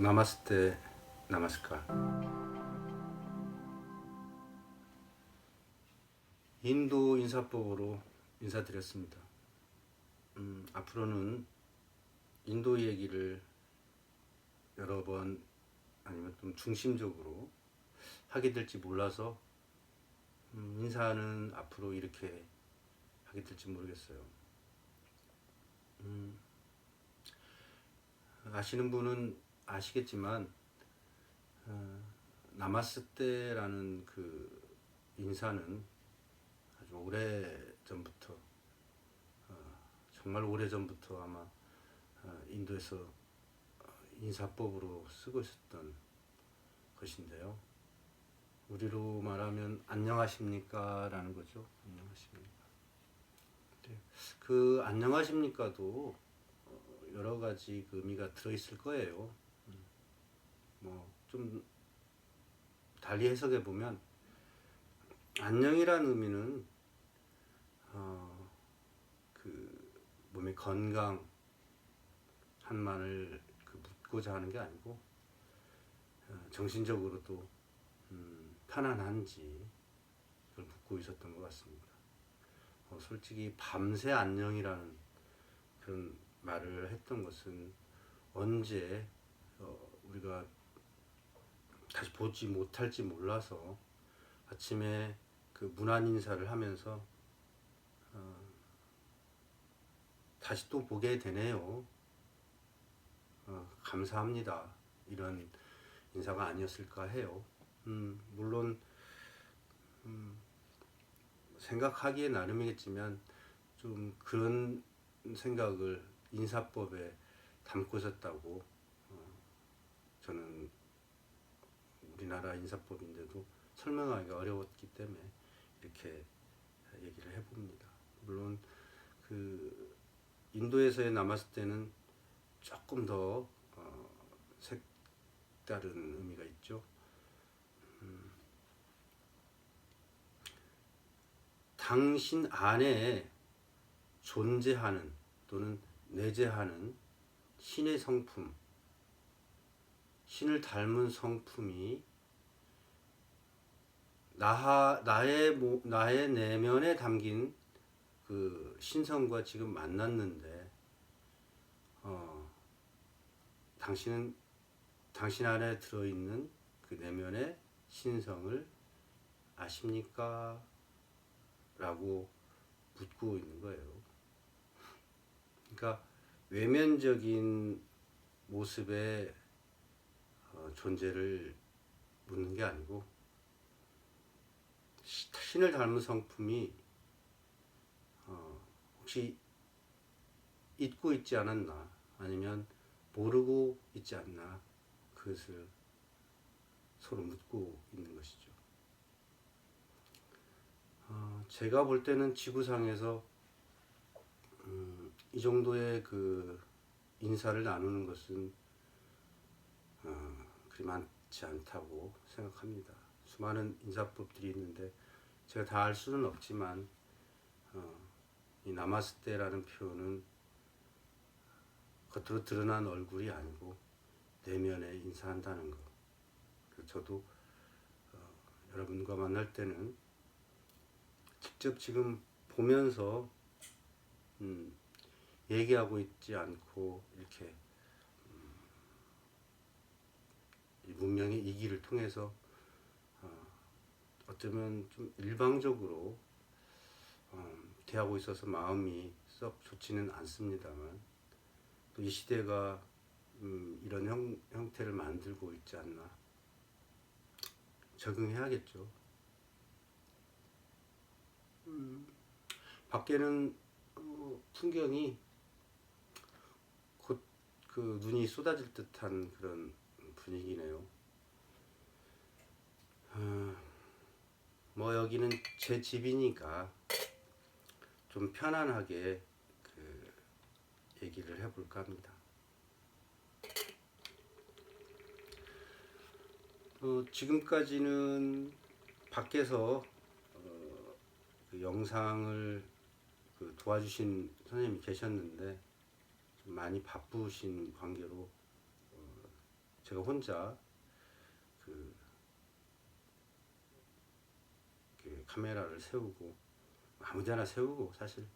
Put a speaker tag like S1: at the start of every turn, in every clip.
S1: 나마스테 나마스카 인도 인사법으로 인사드렸습니다. 음, 앞으로는 인도 얘기를 여러 번 아니면 좀 중심적으로 하게 될지 몰라서 음, 인사는 앞으로 이렇게 하게 될지 모르겠어요. 음, 아시는 분은 아시겠지만 어, 나마스테라는 그 인사는 아주 오래 전부터 어, 정말 오래 전부터 아마 어, 인도에서 어, 인사법으로 쓰고 있었던 것인데요. 우리로 말하면 안녕하십니까라는 거죠. 안녕하십니까. 네. 그 안녕하십니까도 어, 여러 가지 그 의미가 들어 있을 거예요. 뭐 좀 달리 해석해 보면 안녕이라는 의미는 어, 그 몸의 건강 한만을 그 묻고자 하는 게 아니고 어, 정신적으로도 음, 편안한지 그걸 묻고 있었던 것 같습니다. 어, 솔직히 밤새 안녕이라는 그런 말을 했던 것은 언제 어, 우리가 다시 보지 못할지 몰라서 아침에 그 문안 인사를 하면서 어, 다시 또 보게 되네요. 어, 감사합니다. 이런 인사가 아니었을까 해요. 음, 물론 음, 생각하기에 나름이겠지만 좀 그런 생각을 인사법에 담고 있었다고 어, 저는 우리나라 인사법인데도 설명하기가 어려웠기 때문에 이렇게 얘기를 해봅니다. 물론 그 인도에서의 남았을 때는 조금 더 어, 색다른 의미가 있죠. 음, 당신 안에 존재하는 또는 내재하는 신의 성품, 신을 닮은 성품이 나 나의 모, 나의 내면에 담긴 그 신성과 지금 만났는데 어, 당신은 당신 안에 들어 있는 그 내면의 신성을 아십니까? 라고 묻고 있는 거예요. 그러니까 외면적인 모습의 어, 존재를 묻는 게 아니고 시- 신을 닮은 성품이 어, 혹시 잊고 있지 않았나 아니면 모르고 있지 않나 그것을 서로 묻고 있는 것이죠. 어, 제가 볼 때는 지구상에서 음, 이 정도의 그 인사를 나누는 것은 어, 그리 많지 않다고 생각합니다. 수많은 인사법들이 있는데 제가 다 알 수는 없지만 어, 이 나마스테라는 표현은 겉으로 드러난 얼굴이 아니고 내면에 인사한다는 것. 저도 어, 여러분과 만날 때는 직접 지금 보면서 음, 얘기하고 있지 않고 이렇게 음, 이 문명의 이기를 통해서 어, 어쩌면 좀 일방적으로 어, 대하고 있어서 마음이 썩 좋지는 않습니다만 또 이 시대가 음, 이런 형, 형태를 만들고 있지 않나 적응해야겠죠. 음, 밖에는 어, 풍경이 곧 그 눈이 쏟아질 듯한 그런 분위기네요. 어, 뭐 여기는 제 집이니까 좀 편안하게 그 얘기를 해볼까 합니다. 어, 지금까지는 밖에서 어, 그 영상을 그 도와주신 선생님이 계셨는데 좀 많이 바쁘신 관계로 어, 제가 혼자 그, 그 카메라를 세우고 아무데나 세우고 사실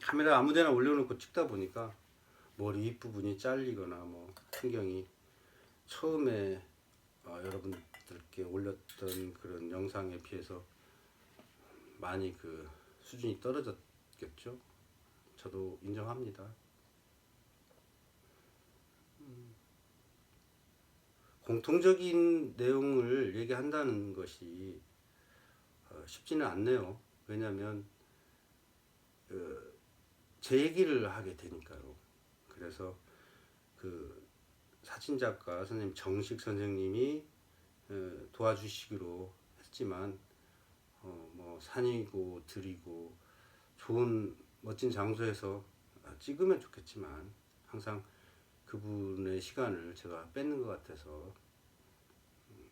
S1: 카메라 아무데나 올려놓고 찍다 보니까 머리 윗부분이 잘리거나 뭐 풍경이 처음에 어, 여러분들께 올렸던 그런 영상에 비해서 많이 그 수준이 떨어졌겠죠. 저도 인정합니다. 공통적인 내용을 얘기한다는 것이 어, 쉽지는 않네요. 왜냐하면 그, 제 얘기를 하게 되니까요. 그래서 그 사진 작가 선생님 정식 선생님이 어, 도와주시기로 했지만 어, 뭐 산이고 들이고 좋은 멋진 장소에서 찍으면 좋겠지만 항상 그분의 시간을 제가 뺏는 것 같아서 음,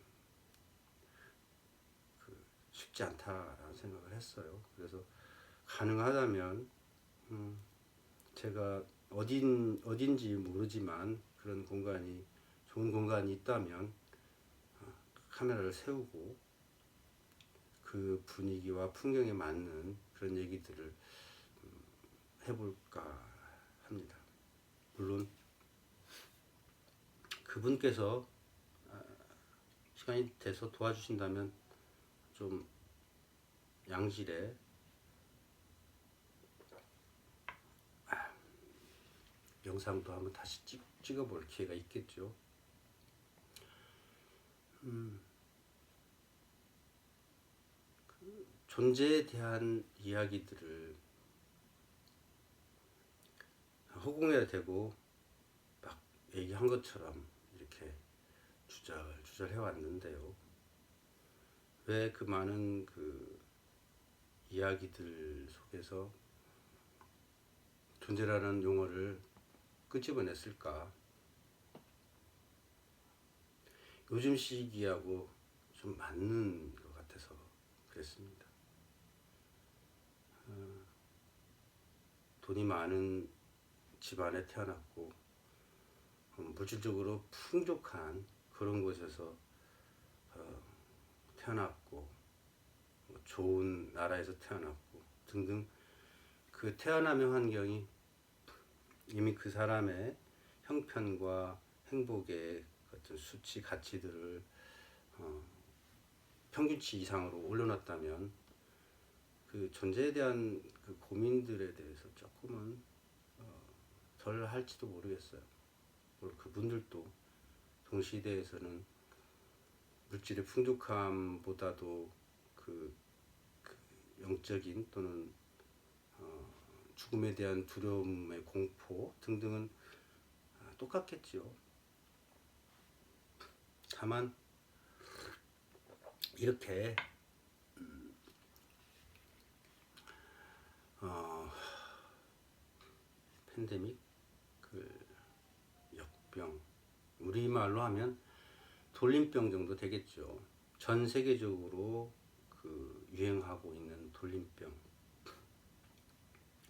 S1: 그 쉽지 않다라는 생각을 했어요. 그래서 가능하다면 음, 제가 어딘 어딘지 모르지만 그런 공간이 좋은 공간이 있다면 어, 카메라를 세우고 그 분위기와 풍경에 맞는 그런 얘기들을 음, 해볼까 합니다. 물론 그분께서 아, 시간이 돼서 도와주신다면 좀 양질의 아, 영상도 한번 다시 찍, 찍어볼 기회가 있겠죠. 음, 그 존재에 대한 이야기들을 허공에 대고 막 얘기한 것처럼 주절 주절 해왔는데요. 왜 그 많은 그 이야기들 속에서 존재라는 용어를 끄집어냈을까? 요즘 시기하고 좀 맞는 것 같아서 그랬습니다. 어, 돈이 많은 집안에 태어났고 어, 물질적으로 풍족한 그런 곳에서 어, 태어났고 뭐 좋은 나라에서 태어났고 등등 그 태어남의 환경이 이미 그 사람의 형편과 행복의 어떤 수치 가치들을 어, 평균치 이상으로 올려놨다면 그 존재에 대한 그 고민들에 대해서 조금은 어, 덜 할지도 모르겠어요. 물론 그분들도 동시대에서는 물질의 풍족함보다도 그, 그 영적인 또는 어, 죽음에 대한 두려움의 공포 등등은 아, 똑같겠지요. 다만 이렇게 음, 어, 팬데믹 그 역병 우리말로 하면 돌림병 정도 되겠죠. 전 세계적으로 그 유행하고 있는 돌림병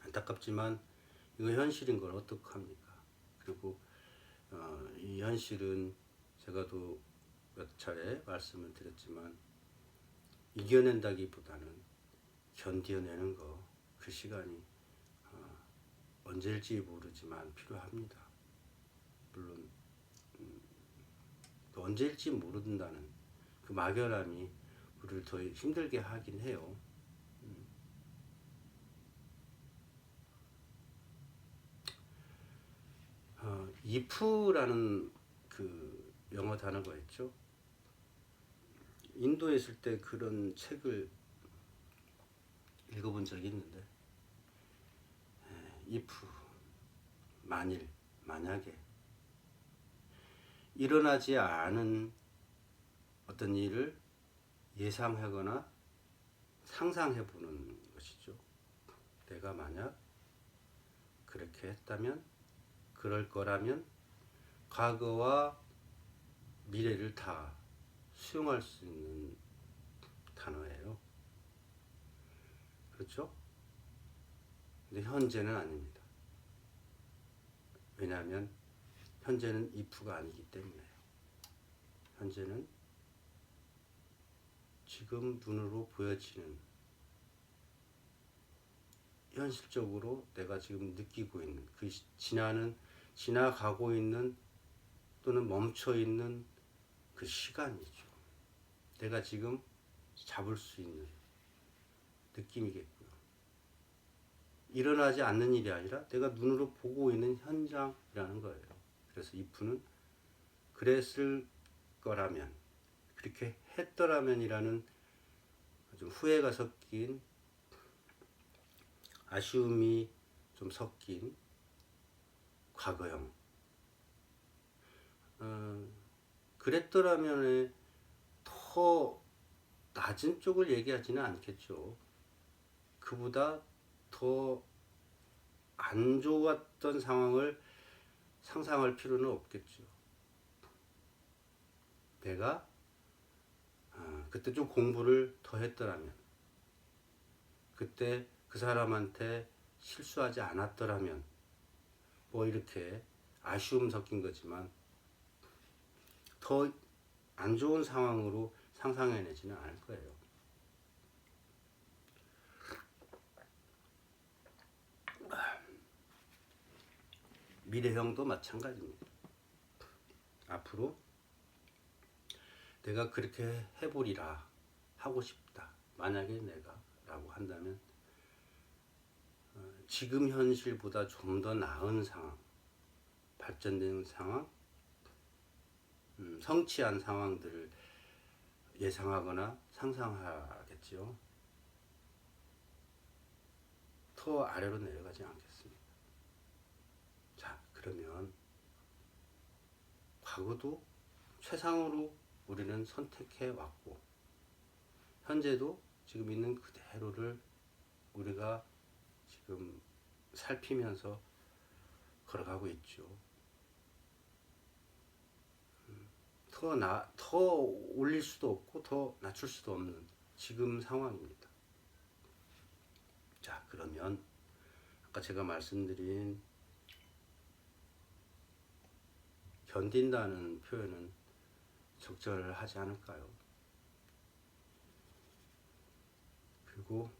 S1: 안타깝지만 이거 현실인 걸 어떡합니까? 그리고 어, 이 현실은 제가 또몇 차례 말씀을 드렸지만 이겨낸다기보다는 견뎌내는 거 그 시간이 어, 언제일지 모르지만 필요합니다. 물론 음, 또 언제일지 모른다는 그 막연함이 우리를 더 힘들게 하긴 해요. 음. 어, if라는 그 영어 단어가 있죠. 인도에 있을 때 그런 책을 읽어본 적이 있는데 에, if 만일 만약에 일어나지 않은 어떤 일을 예상하거나 상상해 보는 것이죠. 내가 만약 그렇게 했다면 그럴 거라면 과거와 미래를 다 수용할 수 있는 단어예요. 그렇죠? 근데 현재는 아닙니다. 왜냐하면 현재는 if가 아니기 때문에 현재는 지금 눈으로 보여지는 현실적으로 내가 지금 느끼고 있는 그 시- 지나는 지나가고 있는 또는 멈춰 있는 그 시간이죠. 내가 지금 잡을 수 있는 느낌이겠고요. 일어나지 않는 일이 아니라 내가 눈으로 보고 있는 현장이라는 거예요. 그래서 if는 그랬을 거라면 그렇게 했더라면이라는 좀 후회가 섞인 아쉬움이 좀 섞인 과거형. 어, 그랬더라면에 더 낮은 쪽을 얘기하지는 않겠죠. 그보다 더 안 좋았던 상황을 상상할 필요는 없겠죠. 내가 아, 그때 좀 공부를 더 했더라면, 그때 그 사람한테 실수하지 않았더라면, 뭐 이렇게 아쉬움 섞인 거지만, 더 안 좋은 상황으로 상상해내지는 않을 거예요. 미래형도 마찬가지입니다. 앞으로 내가 그렇게 해보리라 하고 싶다. 만약에 내가 라고 한다면 어, 지금 현실보다 좀 더 나은 상황, 발전된 상황, 음, 성취한 상황들을 예상하거나 상상하겠지요. 더 아래로 내려가지. 자, 그러면 과거도 최상으로 우리는 선택해 왔고 현재도 지금 있는 그대로를 우리가 지금 살피면서 걸어가고 있죠. 음, 더 나, 더 올릴 수도 없고 더 낮출 수도 없는 지금 상황입니다. 자, 그러면 아까 제가 말씀드린 견딘다는 표현은 적절하지 않을까요? 그리고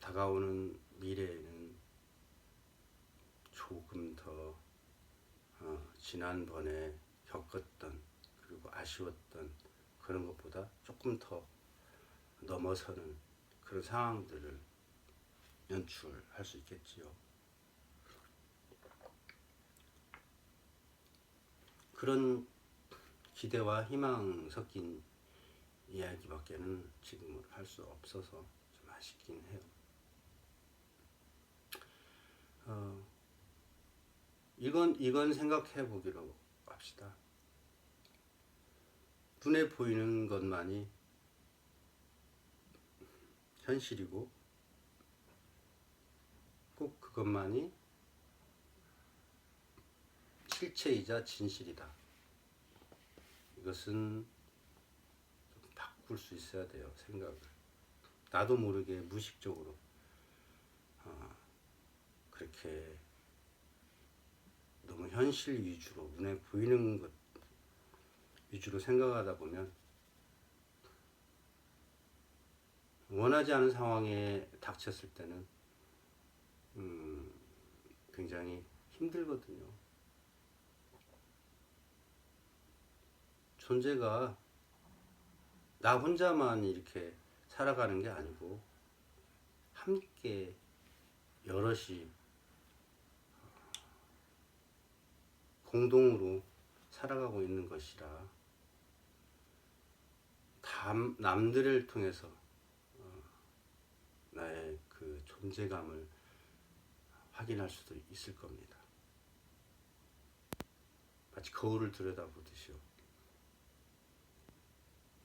S1: 다가오는 미래에는 조금 더 어, 지난번에 겪었던 그리고 아쉬웠던 그런 것보다 조금 더 넘어서는 그런 상황들을 연출할 수 있겠지요. 그런 기대와 희망 섞인 이야기밖에는 지금은 할 수 없어서 좀 아쉽긴 해요. 어, 이건 이건 생각해 보기로 합시다. 눈에 보이는 것만이 현실이고 꼭 그것만이 실체이자 진실이다. 이것은 좀 바꿀 수 있어야 돼요 생각을. 나도 모르게 무의식적으로 어, 그렇게 너무 현실 위주로 눈에 보이는 것 위주로 생각하다 보면 원하지 않은 상황에 닥쳤을 때는 음, 굉장히 힘들거든요. 존재가 나 혼자만 이렇게 살아가는 게 아니고 함께 여럿이 공동으로 살아가고 있는 것이라 남, 남들을 통해서 어, 나의 그 존재감을 확인할 수도 있을 겁니다. 마치 거울을 들여다보듯이요.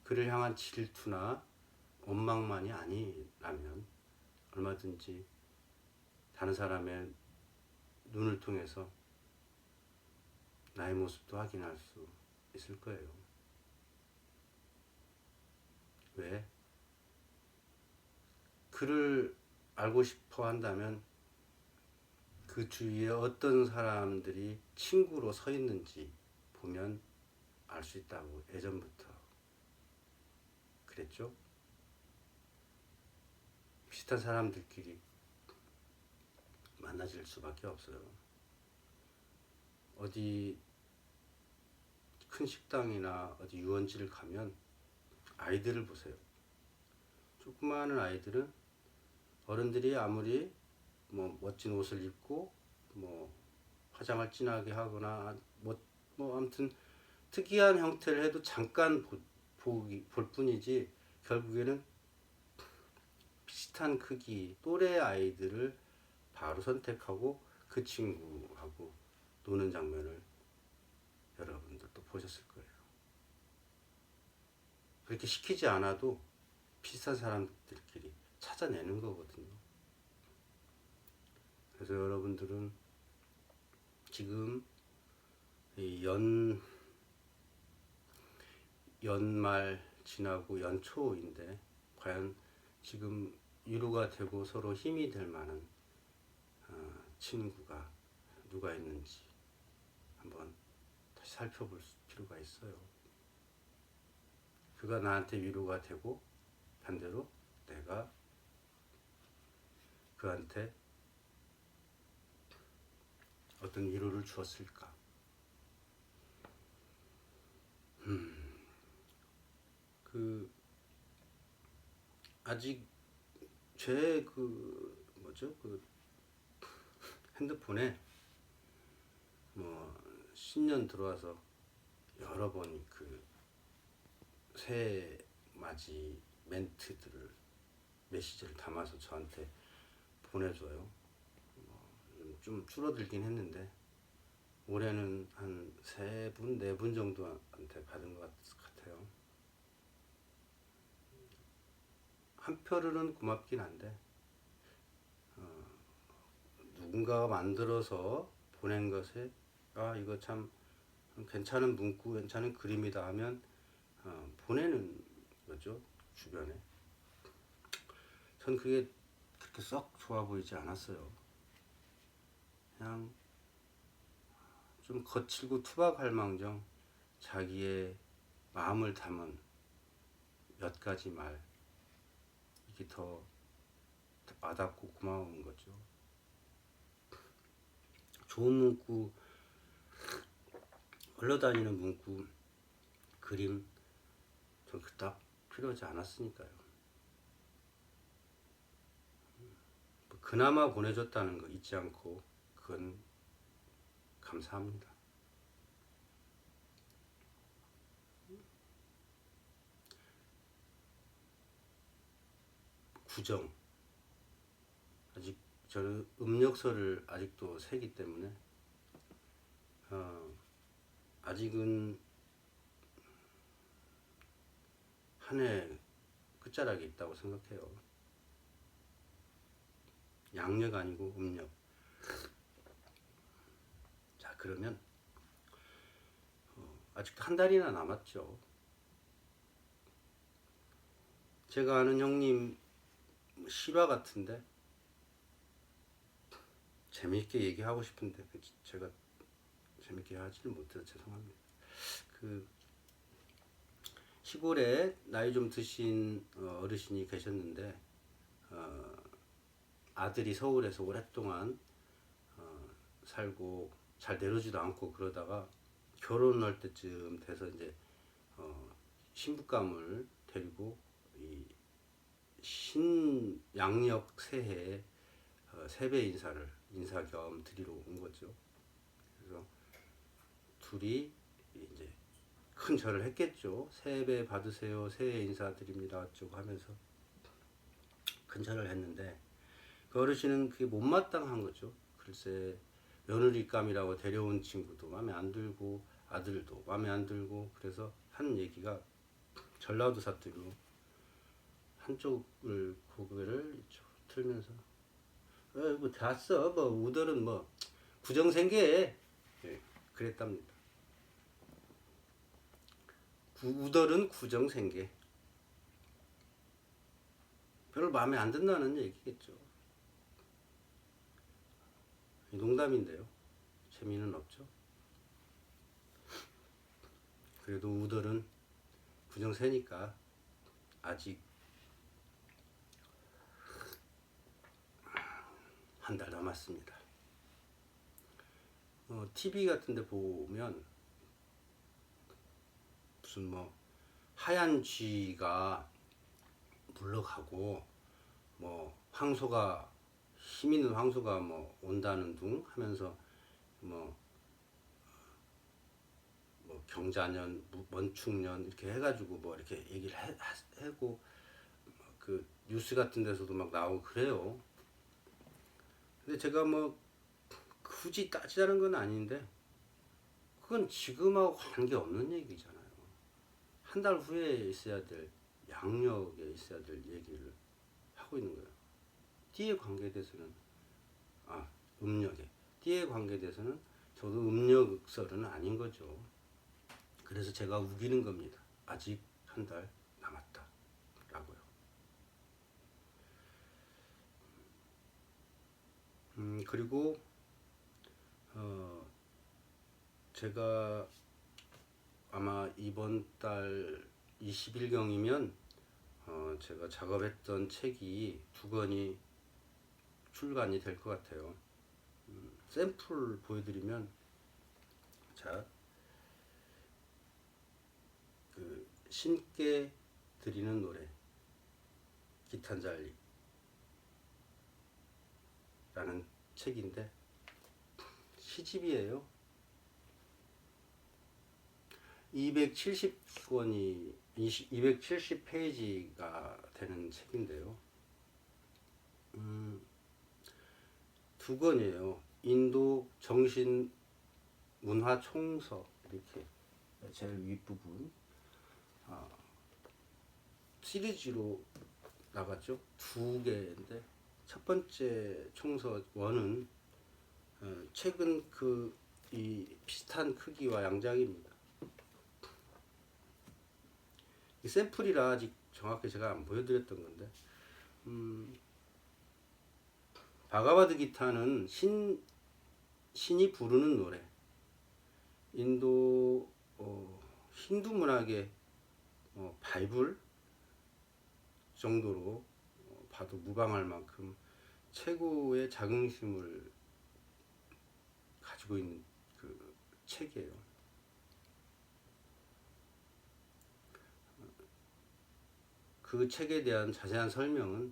S1: 그를 향한 질투나 원망만이 아니라면 얼마든지 다른 사람의 눈을 통해서 나의 모습도 확인할 수 있을 거예요. 왜? 그를 알고 싶어 한다면 그 주위에 어떤 사람들이 친구로 서 있는지 보면 알 수 있다고 예전부터 그랬죠. 비슷한 사람들끼리 만나질 수밖에 없어요. 어디 큰 식당이나 어디 유원지를 가면 아이들을 보세요. 조그마한 아이들은 어른들이 아무리 뭐 멋진 옷을 입고 뭐 화장을 진하게 하거나 뭐, 뭐 아무튼 특이한 형태를 해도 잠깐 보, 보기, 볼 뿐이지 결국에는 비슷한 크기 또래 아이들을 바로 선택하고 그 친구하고 노는 장면을 여러분들도 보셨을 거예요. 그렇게 시키지 않아도 비슷한 사람들끼리 찾아내는 거거든요. 그래서 여러분들은 지금 이 연, 연말 지나고 연초인데 과연 지금 위로가 되고 서로 힘이 될 만한 어, 친구가 누가 있는지 한번 다시 살펴볼 필요가 있어요. 그가 나한테 위로가 되고 반대로 내가 그한테 어떤 위로를 주었을까? 음, 그 아직 제 그 뭐죠 그 핸드폰에 뭐 신년 들어와서 여러 번 그 새해 맞이 멘트들을 메시지를 담아서 저한테 보내줘요. 뭐, 좀 줄어들긴 했는데 올해는 한 세 분, 네 분 정도한테 받은 것 같- 같아요. 한편으로는 고맙긴 한데 어, 누군가가 만들어서 보낸 것에 아 이거 참 괜찮은 문구, 괜찮은 그림이다 하면 어, 보내는 거죠 주변에. 전 그게 그렇게 썩 좋아 보이지 않았어요. 그냥 좀 거칠고 투박할 망정 자기의 마음을 담은 몇 가지 말 이게 더 와닿고 고마운 거죠. 좋은 문구 흘러다니는 문구 그림 전 그닥 필요하지 않았으니까요. 뭐 그나마 보내줬다는 거 잊지 않고 그건 감사합니다. 구정 아직 저는 음력서를 아직도 세기 때문에 어, 아직은 한 해 끝자락에 있다고 생각해요. 양력 아니고 음력. 자 그러면 어, 아직도 한 달이나 남았죠. 제가 아는 형님 실화 같은데 재미있게 얘기하고 싶은데 그 제가 재밌게 하지를 못해서 죄송합니다. 그 시골에 나이 좀 드신 어, 어르신이 계셨는데 어, 아들이 서울에서 오랫동안 어, 살고 잘 내려오지도 않고 그러다가 결혼할 때쯤 돼서 이제 어, 신부감을 데리고 이 신양력 새해 어, 세배 인사를 인사 겸 드리러 온 거죠. 그래서 둘이 이제 큰 절을 했겠죠. 세배 받으세요. 새해 인사드립니다. 어쩌고 하면서 큰 절을 했는데 그 어르신은 그게 못마땅한 거죠. 글쎄 며느리감이라고 데려온 친구도 마음에 안 들고 아들도 마음에 안 들고 그래서 한 얘기가 전라도 사투리로 한쪽을 고개를 이쪽 틀면서 어뭐 됐어 뭐 우들은 뭐 구정생계 예, 그랬답니다. 구, 우덜은 구정생계 별로 마음에 안 든다는 얘기겠죠. 농담인데요. 재미는 없죠. 그래도 우덜은 부정 세니까 아직 한 달 남았습니다. 어, TV 같은 데 보면 무슨 뭐 하얀 쥐가 물러가고 뭐 황소가 힘 있는 황소가 뭐 온다는 둥 하면서 뭐, 뭐 경자년, 무- 먼충년 이렇게 해가지고 뭐 이렇게 얘기를 해, 하- 하고 그 뉴스 같은 데서도 막 나오고 그래요. 근데 제가 뭐 굳이 따지자는 건 아닌데 그건 지금하고 관계 없는 얘기잖아요. 한 달 후에 있어야 될 양력에 있어야 될 얘기를 하고 있는 거예요. 띠에 관계돼서는 아 음력에 띠에 관계돼서는 저도 음력설은 아닌 거죠. 그래서 제가 우기는 겁니다. 아직 한 달 남았다라고요. 음 그리고 어 제가 아마 이번 달 20일경이면 어, 제가 작업했던 책이 두 권이 출간이 될 것 같아요. 음, 샘플 보여드리면 자, 그 신께 드리는 노래 기탄잘리 라는 책인데 시집이에요. 270권이 270페이지가 되는 책인데요. 음, 두 권이에요. 인도 정신 문화 총서 이렇게 제일 윗부분 아, 시리즈로 나갔죠. 두 개인데 첫 번째 총서 원은 어, 최근 그 이 비슷한 크기와 양장입니다. 이 샘플이라 아직 정확히 제가 안 보여드렸던 건데 음, 바가바드 기타는 신 신이 부르는 노래 인도 어, 힌두 문학의 어, 바이블 정도로 어, 봐도 무방할 만큼 최고의 자긍심을 가지고 있는 그 책이에요. 그 책에 대한 자세한 설명은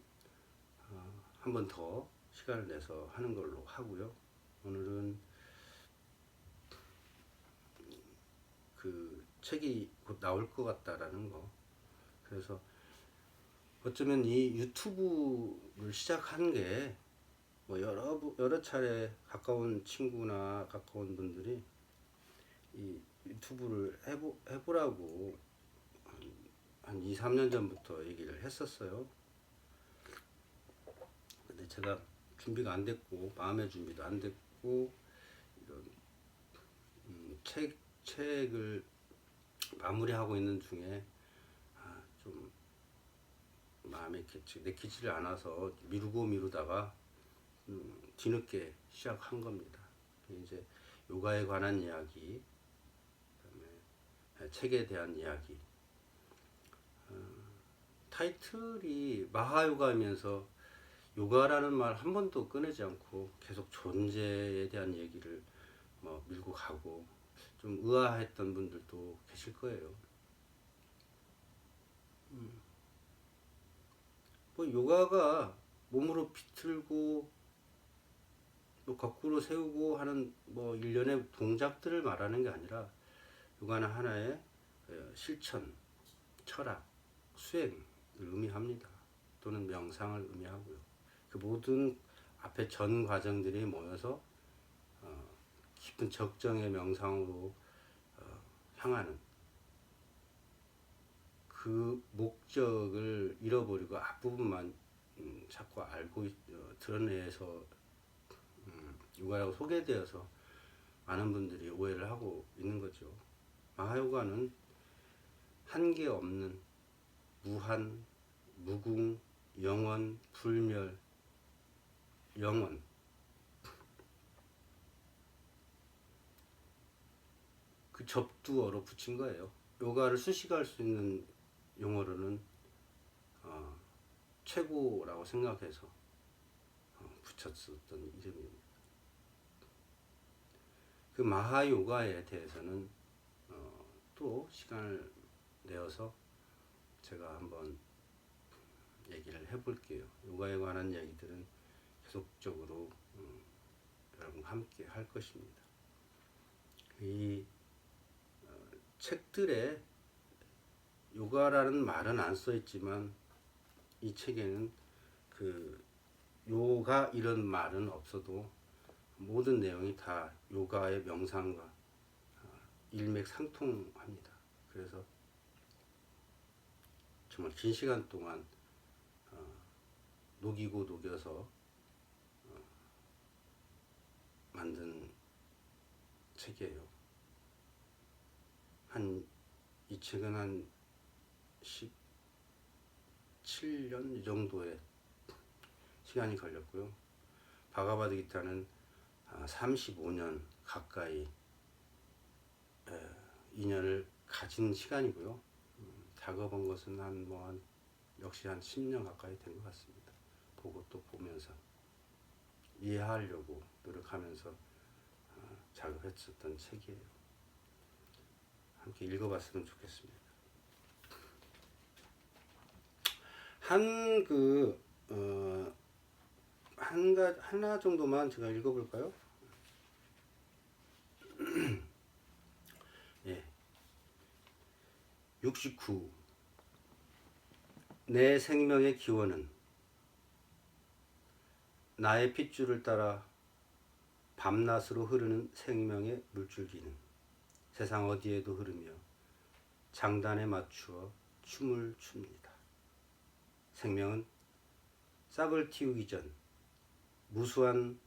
S1: 어, 한번 더 시간을 내서 하는 걸로 하고요. 오늘은 그 책이 곧 나올 것 같다라는 거. 그래서 어쩌면 이 유튜브를 시작한 게 뭐 여러 부- 여러 차례 가까운 친구나 가까운 분들이 이 유튜브를 해보 해보라고 한 2, 3년 전부터 얘기를 했었어요. 근데 제가 준비가 안 됐고 마음의 준비도 안 됐고 이런 음, 책 책을 마무리하고 있는 중에 아, 좀 마음에 이렇게 내키지를 않아서 미루고 미루다가 음, 뒤늦게 시작한 겁니다. 이제 요가에 관한 이야기, 그다음에 책에 대한 이야기. 어, 타이틀이 마하요가면서 요가라는 말 한 번도 꺼내지 않고 계속 존재에 대한 얘기를 뭐 밀고 가고 좀 의아했던 분들도 계실 거예요. 음. 뭐 요가가 몸으로 비틀고 또 거꾸로 세우고 하는 뭐 일련의 동작들을 말하는 게 아니라 요가는 하나의 어, 실천, 철학, 수행을 의미합니다. 또는 명상을 의미하고요. 그 모든 앞에 전 과정들이 모여서 어, 깊은 적정의 명상으로 어, 향하는 그 목적을 잃어버리고 앞부분만 음, 자꾸 알고 어, 드러내서 음, 육아라고 소개되어서 많은 분들이 오해를 하고 있는 거죠. 마하요가는 한계 없는 무한, 무궁, 영원, 불멸, 영원. 그 접두어로 붙인 거예요. 요가를 수식할 수 있는 용어로는 어, 최고라고 생각해서 어, 붙였었던 이름입니다. 그 마하요가에 대해서는 어, 또 시간을 내어서 제가 한번 얘기를 해볼게요. 요가에 관한 얘기들은 계속적으로 음, 여러분과 함께 할 것입니다. 이 어, 책들에 요가라는 말은 안 써 있지만 이 책에는 그 요가 이런 말은 없어도 모든 내용이 다 요가의 명상과 어, 일맥상통합니다. 그래서 정말 긴 시간 동안 어, 녹이고 녹여서 어, 만든 책이에요. 한 이 책은 한 17년 이 정도의 시간이 걸렸고요. 바가바드 기타는 35년 가까이 에, 인연을 가진 시간이고요. 음, 작업한 것은 한 뭐 한 역시 한 10년 가까이 된 것 같습니다. 보고 또 보면서 이해하려고 노력하면서 어, 작업했었던 책이에요. 함께 읽어봤으면 좋겠습니다. 한그 어, 한가 하나 정도만 제가 읽어볼까요? 예. 69. 내 생명의 기원은 나의 핏줄을 따라 밤낮으로 흐르는 생명의 물줄기는 세상 어디에도 흐르며 장단에 맞추어 춤을 춥니다. 생명은 싹을 틔우기 전 무수한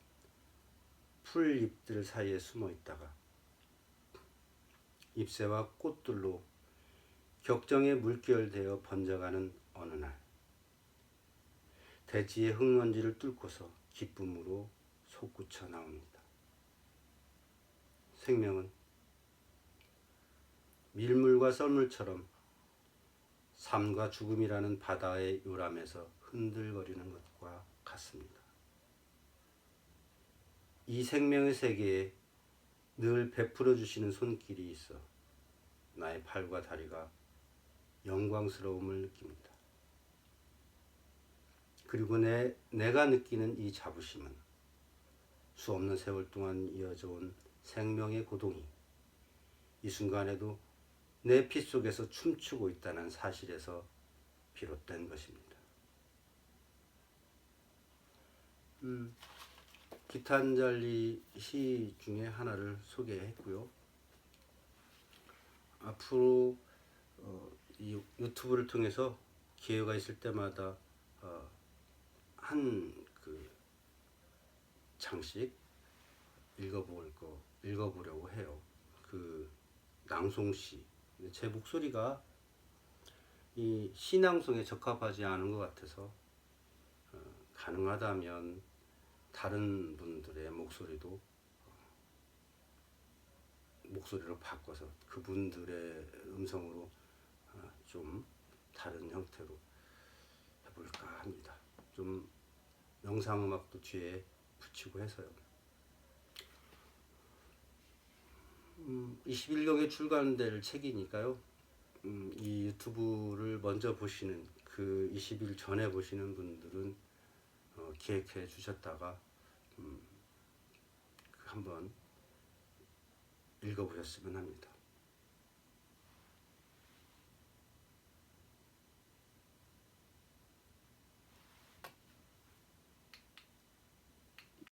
S1: 풀잎들 사이에 숨어 있다가 잎새와 꽃들로 격정에 물결되어 번져가는 어느 날 대지의 흙먼지를 뚫고서 기쁨으로 솟구쳐 나옵니다. 생명은 밀물과 썰물처럼 삶과 죽음이라는 바다의 요람에서 흔들거리는 것과 같습니다. 이 생명의 세계에 늘 베풀어 주시는 손길이 있어 나의 팔과 다리가 영광스러움을 느낍니다. 그리고 내, 내가 느끼는 이 자부심은 수 없는 세월 동안 이어져 온 생명의 고동이 이 순간에도 내 피 속에서 춤추고 있다는 사실에서 비롯된 것입니다. 음, 기탄잘리 시 중에 하나를 소개했고요. 앞으로 어, 이 유튜브를 통해서 기회가 있을 때마다 어, 한그 장씩 읽어볼 거 읽어보려고 해요. 그 낭송시 근데 제 목소리가 이 시낭송에 적합하지 않은 것 같아서 어, 가능하다면 다른 분들의 목소리도 어, 목소리로 바꿔서 그분들의 음성으로 어, 좀 다른 형태로 해볼까 합니다. 좀 영상 음악도 뒤에 붙이고 해서요. 음, 21경에 출간될 책이니까요. 음, 이 유튜브를 먼저 보시는 그 20일 전에 보시는 분들은 어, 기획해 주셨다가 음, 한번 읽어보셨으면 합니다.